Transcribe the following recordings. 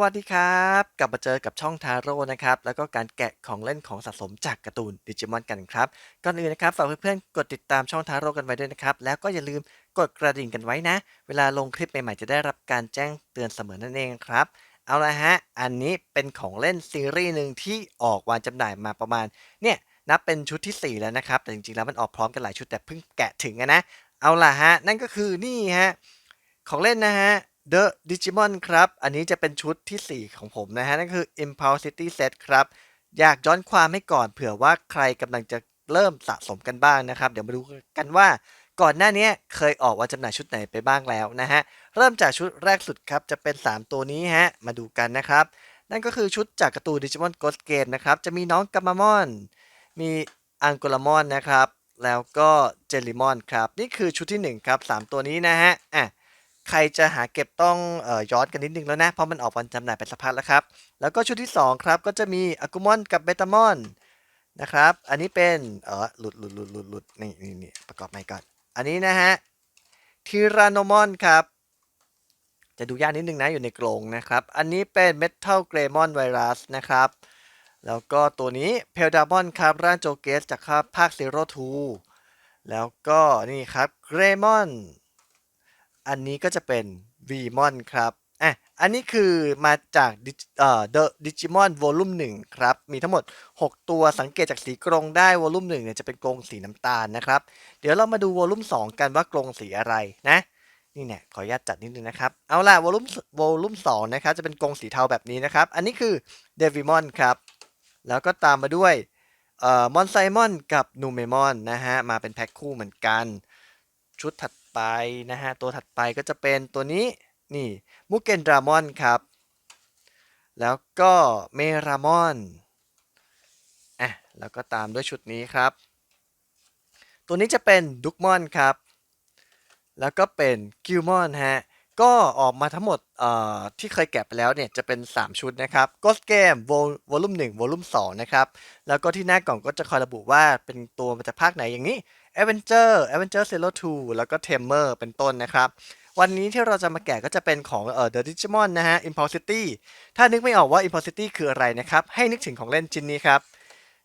วัสดีครับ กลับมาเจอกับช่องทาโร่นะครับ แล้วก็การแกะของเล่นของสะสมจากการ์ตูนดิจิมอนกันครับ ก่อนอื่นนะครับฝากเพื่อนๆกดติดตามช่องทาโร่กันไว้ด้วยนะครับ แล้วก็อย่าลืมกดกระดิ่งกันไว้นะ เวลาลงคลิปใหม่ๆจะได้รับการแจ้งเตือนเสมอนั่นเองครับ เอาละฮะ อันนี้เป็นของเล่นซีรีส์หนึ่งที่ออกวางจำหน่ายมาประมาณเนี่ยนับเป็นชุดที่ 4 แล้วนะครับ แต่จริงๆแล้วมันออกพร้อมกันหลายชุดแต่เพิ่งแกะถึงนะ เอาล่ะฮะ นั่นก็คือนี่ฮะของเล่นนะฮะ The Digimon ครับ อันนี้จะเป็นชุดที่ 4 ของผมนะฮะ นั่นคือ Impulse City Set ครับ อยากย้อนความให้ก่อนเผื่อว่าใครกำลังจะเริ่มสะสมกันบ้างนะครับ เดี๋ยวมาดูกันว่าก่อนหน้านี้เคยออกวาจำหน่ายชุดไหนไปบ้างแล้วนะฮะ เริ่มจากชุดแรกสุดครับ จะเป็น 3 ตัวนี้ฮะ มาดูกันนะครับ นั่นก็คือชุดจากการ์ตูน Digimon Ghost Game นะครับ จะมีน้องกัมมามอน มีอังโกลามอนนะครับ แล้วก็เจลลิมอนครับ นี่คือชุดที่1ครับ3ตัวนี้นะฮะ อะ ใครจะหาเก็บต้องออย้อนกันนิดนึงแล้วนะ เพราะมันออกวันจำหน่ายเป็นสักพักแล้วครับ แล้วก็ชุดที่ 2 ครับ ก็จะมีอากุมอนกับเบตามอนนะครับ อันนี้เป็นเออหลุดหลุดหลุดหลุดหลุดนี่นี่นี่ประกอบใหม่ก่อน อันนี้นะฮะทีรานมอนครับ จะดูยากนิดนึงนะอยู่ในกรงนะครับ อันนี้เป็นเมทัลเกรมอนไวรัสนะครับ แล้วก็ตัวนี้เพลดามอนครับร่างโจเกสจากภาค Zero Two แล้วก็นี่ครับเกรมอน อันนี้ก็จะเป็น v m o n ครับอะอันนี้คือมาจากเอ่อ The Digimon Volume 1ครับ มีทั้งหมด 6 ตัวสังเกตจากสีกรงได้ Volume 1เนี่ยจะเป็นกรงสีน้ำตาลนะครับ เดี๋ยวเรามาดู Volume 2 กันว่ากรงสีอะไรนะ นี่เนี่ยขออนุญาตจัดนิดนึงนะครับ เอาล่ะ Volume Volume 2นะครับจะเป็นกรงสีเทาแบบนี้นะครับ อันนี้คือ Devimon ครับ แล้วก็ตามมาด้วยเอ่อมอนไซมอนกับนูเมมอนนะฮะ มาเป็นแพ็คคู่เหมือนกัน ชุดถัด ไปนะฮะ ตัวถัดไปก็จะเป็นตัวนี้ นี่มุกเกนดรามอนครับ แล้วก็เมรามอนอะแล้วก็ตามด้วยชุดนี้ครับ ตัวนี้จะเป็นดุกมอนครับ แล้วก็เป็นกิลมอนฮะก็ออกมาทั้งหมดเอ่อที่เคยแกะไปแล้วเนี่ย จะเป็น 3 ชุดนะครับ Ghost Game Volume 1 Volume 2 นะครับ แล้วก็ที่หน้ากล่องก็จะคอยระบุว่าเป็นตัวมาจากภาคไหนอย่างนี้ Avenger Avenger Zero Two แล้วก็ Tamer เป็นต้นนะครับ วันนี้ที่เราจะมาแกะก็จะเป็นของเอ่อ The Digimon นะฮะ Impulse City ถ้านึกไม่ออกว่า Impulse City คืออะไรนะครับ ให้นึกถึงของเล่นชิ้นนี้ครับ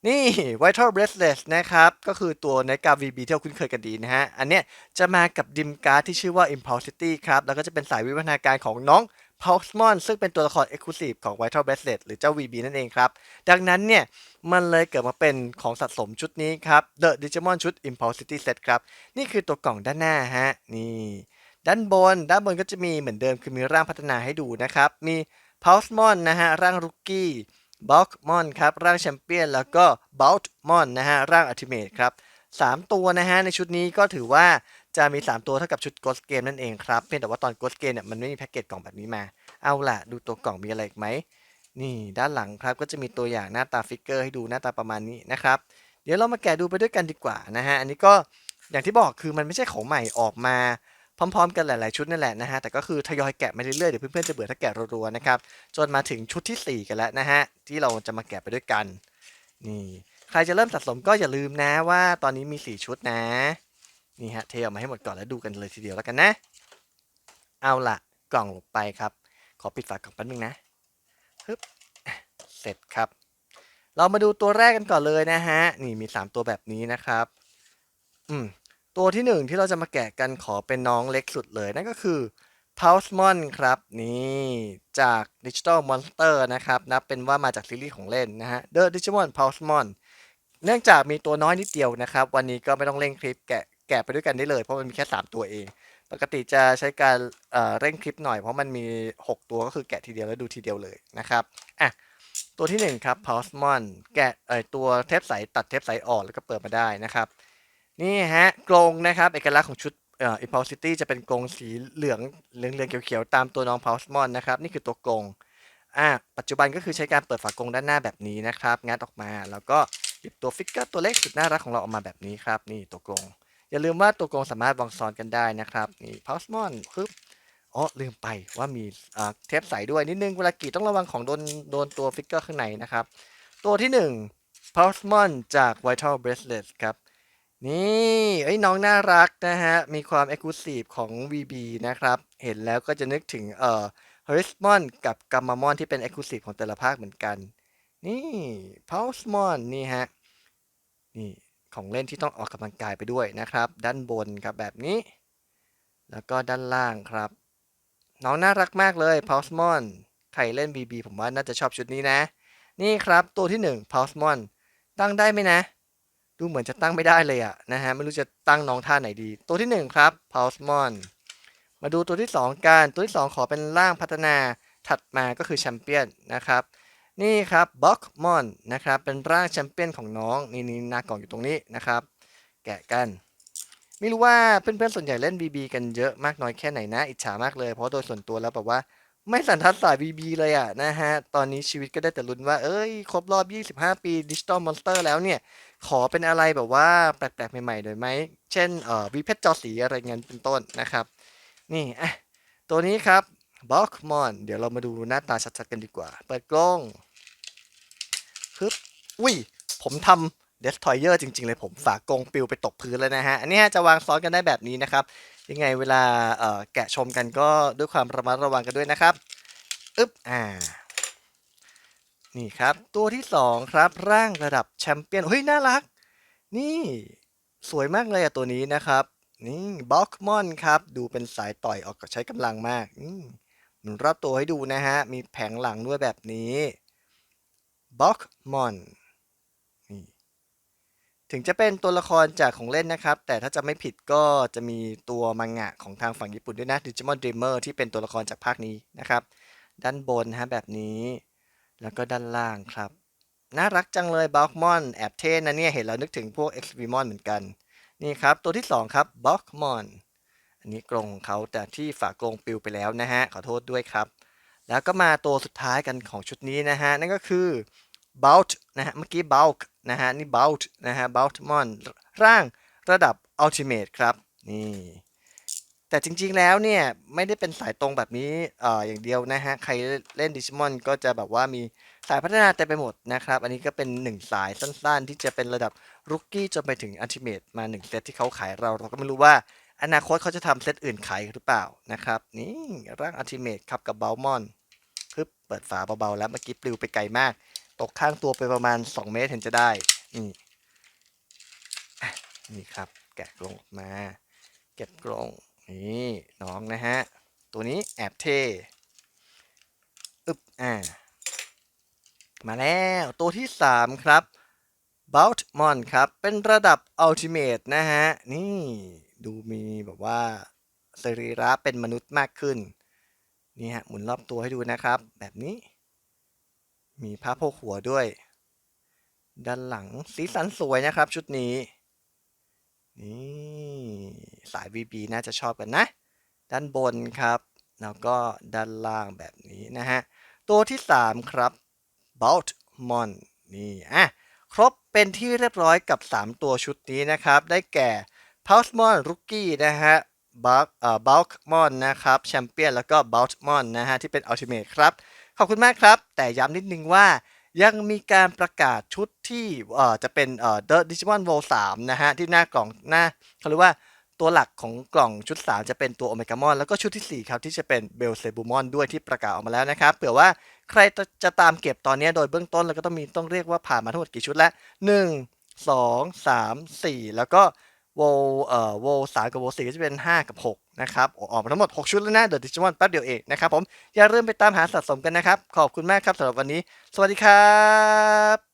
นี่ Vital Bracelet นะครับ ก็คือตัวในกา VB ที่เราคุ้นเคยกันดีนะฮะ อันเนี้ยจะมากับดิมการ์ดที่ชื่อว่า Impulse City ครับ แล้วก็จะเป็นสายวิวัฒนาการของน้อง p u l s m o n ซึ่งเป็นตัวละคร Exclusive ของ Vital Bracelet หรือเจ้า VB นั่นเองครับ ดังนั้นเนี่ย มันเลยเกิดมาเป็นของสะสมชุดนี้ครับ The Digimon ชุด Impulse City Set ครับ นี่คือตัวกล่องด้านหน้าฮะ นี่ ด้านบน ด้านบนก็จะมีเหมือนเดิมคือมีร่างพัฒนาให้ดูนะครับ มี p u l s m o n นะฮะ ร่างรุกกี้ b a l k m o n ครับ ร่างแชมเปี้ยน แล้วก็ b a l t m o n นะฮะ ร่าง Ultimate ครับ3ตัวนะฮะ ในชุดนี้ก็ถือว่า จะมี 3 ตัวเท่ากับชุด Ghost Game นั่นเองครับ เพียงแต่ว่าตอน Ghost Game เนี่ยมันไม่มีแพ็กเกจกล่องแบบนี้มา เอาล่ะ ดูตัวกล่องมีอะไรอีกไหม นี่ด้านหลังครับก็จะมีตัวอย่างหน้าตาฟิกเกอร์ให้ดูหน้าตาประมาณนี้นะครับ เดี๋ยวเรามาแกะดูไปด้วยกันดีกว่านะฮะ อันนี้ก็อย่างที่บอกคือมันไม่ใช่ของใหม่ออกมาพร้อมๆ กันหลายๆชุดนั่นแหละนะฮะ แต่ก็คือทยอยแกะมาเรื่อยๆ เดี๋ยวเพื่อนๆจะเบื่อถ้าแกะรัวๆนะครับ จนมาถึงชุดที่ 4 กันแล้วนะฮะ ที่เราจะมาแกะไปด้วยกัน นี่ ใครจะเริ่มสะสมก็อย่าลืมนะว่า ตอนนี้มี 4 ชุดนะ นี่ฮะเทออกมาให้หมดก่อนแล้วดูกันเลยทีเดียวแล้วกันนะ เอาล่ะกล่องลงไปครับ ขอปิดฝากล่องแป๊บนึงนะฮึบเสร็จครับ เรามาดูตัวแรกกันก่อนเลยนะฮะ นี่มี 3 ตัวแบบนี้นะครับ อืม ตัวที่ 1 ที่เราจะมาแกะกันขอเป็นน้องเล็กสุดเลย นั่นก็คือ p u l s m o n ครับ นี่จาก Digital Monster นะครับ นับเป็นว่ามาจากซีรีส์ของเล่นนะฮะ The Digimon p u l s m o n เนื่องจากมีตัวน้อยนิดเดียวนะครับ วันนี้ก็ไม่ต้องเร่งคลิปแกะ แกะไปด้วยกันได้เลย เพราะมันมีแค่ 3 ตัวเอง ปกติจะใช้การเเร่งคลิปหน่อยเพราะมันมี 6 ตัวก็คือแกะทีเดียวแล้วดูทีเดียวเลยนะครับอะตัวที่1ครับ p u l s m o n แกะเอ่อตัวเทปใสตัดเทปใสออกแล้วก็เปิดมาได้นะครับนี่ฮะกรงนะครับเอกลักษณ์ของชุดเอ่อ impulsity จะเป็นกรงสีเหลืองเหลืองเหลืองเขียวๆตามตัวน้อง p u l s m o n นะครับนี่คือตัวกรงอะปัจจุบันก็คือใช้การเปิดฝากรงด้านหน้าแบบนี้นะครับงัดออกมาแล้วก็หยิบตัวฟิกเกอร์ตัวเล็กสุดน่ารักของเราออกมาแบบนี้ครับนี่ตัวกรง อย่าลืมว่าตัวกรงสามารถวางซ้อนกันได้นะครับนี่ p u l s m o n ปึ๊บอ๋อลืมไปว่ามีเทปใสด้วยนิดนึงเวลากรีดต้องระวังของโดนโดนตัวฟิกเกอร์ข้างในนะครับ ตัวที่1 p u l s m o n จาก Vital Bracelet ครับ นี่ไอ้น้องน่ารักนะฮะ มีความ Exclusive ของ VB นะครับ เห็นแล้วก็จะนึกถึงเอ่อฮอริสมอนกับกัมมามอนที่เป็น e x c l u s i v e ของแต่ละภาคเหมือนกัน นี่พาวสมอนนี่ฮะ นี่ ของเล่นที่ต้องออกกำลังกายไปด้วยนะครับ ด้านบนครับแบบนี้ แล้วก็ด้านล่างครับ น้องน่ารักมากเลยพาวสมอนใครเล่น BB ผมว่าน่าจะชอบชุดนี้นะ นี่ครับตัวที่1พาวสมอนตั้งได้ไหมนะ ดูเหมือนจะตั้งไม่ได้เลยอะนะฮะไม่รู้จะตั้งน้องท่าไหนดี ตัวที่ 1 ครับพาวสมอนมาดูตัวที่ 2กันตัวที่ 2 ขอเป็นร่างพัฒนาถัดมาก็คือแชมเปี้ยนนะครับ นี่ครับบ็อกมอนนะครับเป็นร่างแชมเปี้ยนของน้องนี่นี่หน้ากล่องอยู่ตรงนี้นะครับ แกะกัน ไม่รู้ว่าเพื่อนๆส่วนใหญ่เล่น BB กันเยอะมากน้อยแค่ไหนนะ อิจฉามากเลย เพราะโดยส่วนตัวแล้วแบบว่าไม่สันทัดสาย BB เลยอะนะฮะ ตอนนี้ชีวิตก็ได้แต่ลุ้นว่า เอ้ย ครบรอบ 25 ปี Digital Monster แล้วเนี่ย ขอเป็นอะไรแบบว่าแปลกๆ ใหม่ๆหน่อยไหม เช่นเอ่อวีเพชรจอสีอะไรเงี้ยเป็นต้นนะครับ นี่อะตัวนี้ครับบ็อกมอนเดี๋ยวเรามาดูหน้าตาชัดๆกันดีกว่า เปิดกล้อง ปึ๊บอุ้ย ผมทำ Destroyer จริง ๆ เลยผมฝากกงปิวไปตกพื้นเลยนะฮะ อันนี้จะวางซ้อนกันได้แบบนี้นะครับ ยังไงเวลาเอ่อแกะชมกันก็ด้วยความระมัดระวังกันด้วยนะครับอึ๊บอ่านี่ครับ ตัวที่สองครับร่างระดับแชมเปี้ยนเฮ้ย น่ารัก นี่สวยมากเลยอะตัวนี้นะครับ นี่บ็อกมอนครับ ดูเป็นสายต่อยออกใช้กำลังมากอืมมุนรอบตัวให้ดูนะฮะ มีแผงหลังด้วยแบบนี้ บ็อกมอนนี่ถึงจะเป็นตัวละครจากของเล่นนะครับ แต่ถ้าจะไม่ผิดก็จะมีตัวมังงะของทางฝั่งญี่ปุ่นด้วยนะ Digimon Dreamer ที่เป็นตัวละครจากภาคนี้นะครับ ด้านบนฮะแบบนี้ แล้วก็ด้านล่างครับ น่ารักจังเลยบ็อกมอนแอบเท่นะเนี่ย เห็นแล้วนึกถึงพวก x v m o n เหมือนกัน นี่ครับ ตัวที่ 2 ครับบ็อกมอนอันนี้กรงของเขาแต่ที่ฝากรงปิวไปแล้วนะฮะ ขอโทษด้วยครับ แล้วก็มาตัวสุดท้ายกันของชุดนี้นะฮะนั่นก็คือ b o u t นะฮะเมื่อกี้ b o u t นะฮะนี่ b o u t นะฮะ b o u t m o n ร่างระดับ Ultimate ครับนี่แต่จริงๆแล้วเนี่ย ไม่ได้เป็นสายตรงแบบนี้อ่ออย่างเดียวนะฮะ ใครเล่นดิจิมอนก็จะแบบว่ามีสายพัฒนาเต็มไปหมดนะครับ อันนี้ก็เป็นหนึ่งสายสั้นๆ ที่จะเป็นระดับรุกกี้จนไปถึงอั t ติเม e มาหนึ่งเซตที่เขาขายเรา เราก็ไม่รู้ว่าอนาคตเขาจะทำเซตอื่นขายหรือเปล่านะครับ นี่ร่างอั t ติเม e ครับกับเบลมอนปึ๊บเปิดฝาเบาๆแล้วเมื่อกี้ปลิวไปไกลมาก ตกข้างตัวไปประมาณ 2 เมตรเห็นจะได้ นี่นี่ครับ แกะกรงออกมา เก็บกรงนี่น้องนะฮะ ตัวนี้แอบเทอึบอ่า มาแล้วตัวที่ 3 ครับ b o u t m o n ครับ เป็นระดับ Ultimate นะฮะ นี่ดูมีแบบว่าสรีระเป็นมนุษย์มากขึ้น นี่ฮะ หมุนรอบตัวให้ดูนะครับ แบบนี้ มีผ้าโพกหัวด้วย ด้านหลังสีสันสวยนะครับชุดนี้ นี่สาย VB น่าจะชอบกันนะ ด้านบนครับ แล้วก็ด้านล่างแบบนี้นะฮะ ตัวที่ 3 ครับ b o u t m o n นี่อะครบเป็นที่เรียบร้อยกับ 3 ตัวชุดนี้นะครับ ได้แก่ p u l s m o n Rookie นะฮะ b u l k เอ่อ b u l k m o n นะครับ Champion แล้วก็ b o u t m o n นะฮะ ที่เป็น Ultimate ครับ ขอบคุณมากครับ แต่ย้ำนิดนึงว่ายังมีการประกาศชุดที่เอ่อจะเป็นเอ่อ The Digimon World 3นะฮะ ที่หน้ากล่องหน้าเขาเรียกว่าตัวหลักของกล่องชุด 3 จะเป็นตัว Omega Mon แล้วก็ชุดที่ 4 ครับ ที่จะเป็น b e l z e b u m o n ด้วยที่ประกาศออกมาแล้วนะครับ เผื่อว่าใครจะตามเก็บตอนนี้โดยเบื้องต้นเราก็ต้องมีต้องเรียกว่าผ่านมาทั้งหมดกี่ชุดแล้ว1 2 3 4 แล้วก็ โวเอ่อโวสามกับโวสี่ก็จะเป็น 5 กับ 6 นะครับ ออกมาทั้งหมด 6 ชุดแล้วนะเดอะดิจิมอนแป๊บเดียวเองนะครับผม อย่าลืมไปตามหาสะสมกันนะครับ ขอบคุณมากครับสำหรับวันนี้ สวัสดีครับ